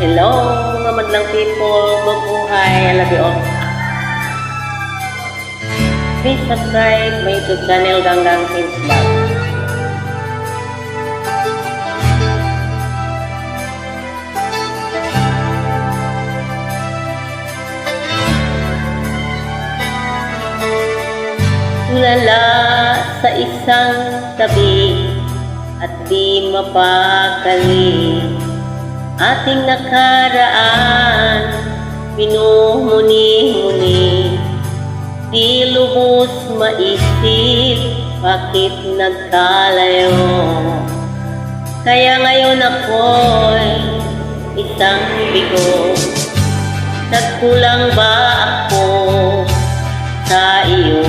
Hello, mga madlang people, mabuhay, I love you all. Please subscribe my YouTube channel Ganggang Kids Vlog. Tulala sa isang tabi at di mapakali ating nakaraan Minumuni-muni Di lubos maisip Bakit nagkalayo. Kaya ngayon ako'y Isang bigo. Nagkulang ba ako Sa iyo?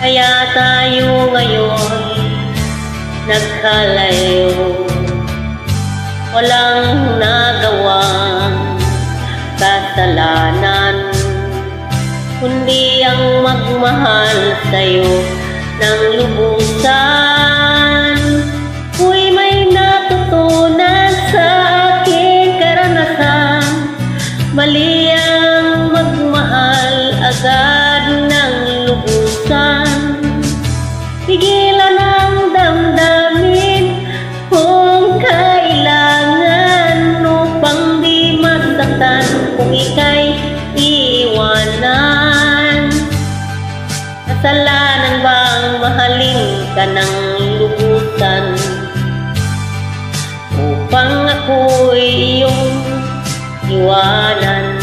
Kaya tayo ngayon Nagkalayo walang nagawang kasalanan kundi ang magmahal sa'yo ng lubusan Kasalanan bang mahalin ka ng lubusan upang ako'y iyong iwanan?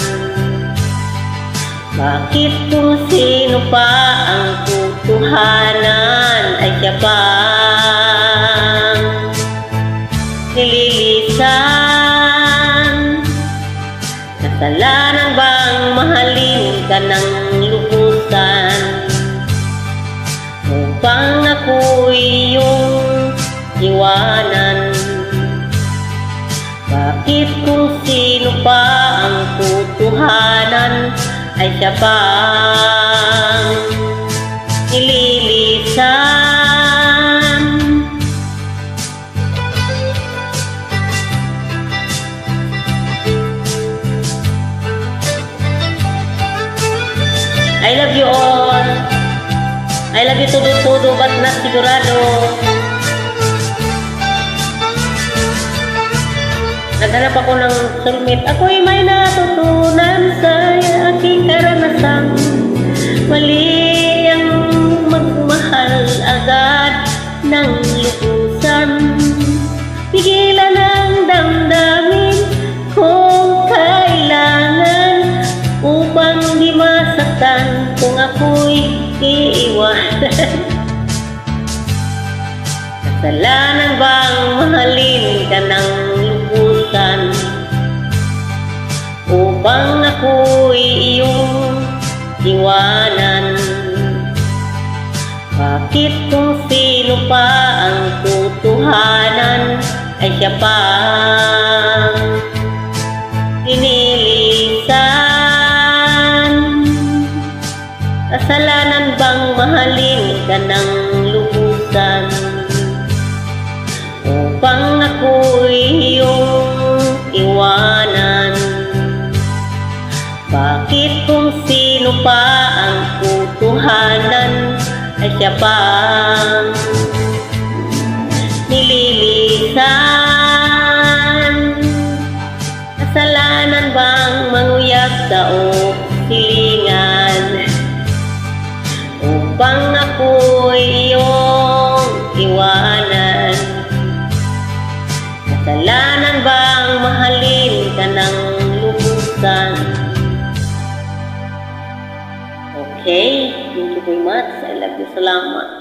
Bakit kung sino pa ang tutuhanan ay siya pang nililisan? Kasalanan bang mahalin ka ng lubusan? Ako'y iyong iwanan. Bakit kung sino pa ang tutuhanan ay siya pang nililisan? I love you all I love you todo-todo but not sigurado? Naghanap ako ng soulmate. Ako'y may natutunan sa aking karanasan. Mali Kasalanan bang mahalin ka ng lubusan Upang ako'y iyong iwanan? Bakit kung sino pa ang tutuhanan Ay siya pang Kasalanan bang mahalin ka ng lubusan Upang ako'y iyong iwanan. Bakit kung sino pa ang tutuhanan Ay siya pang nililisan? Kasalanan bang manguyag sa o Okay, thank you very much. I love you. Salamat.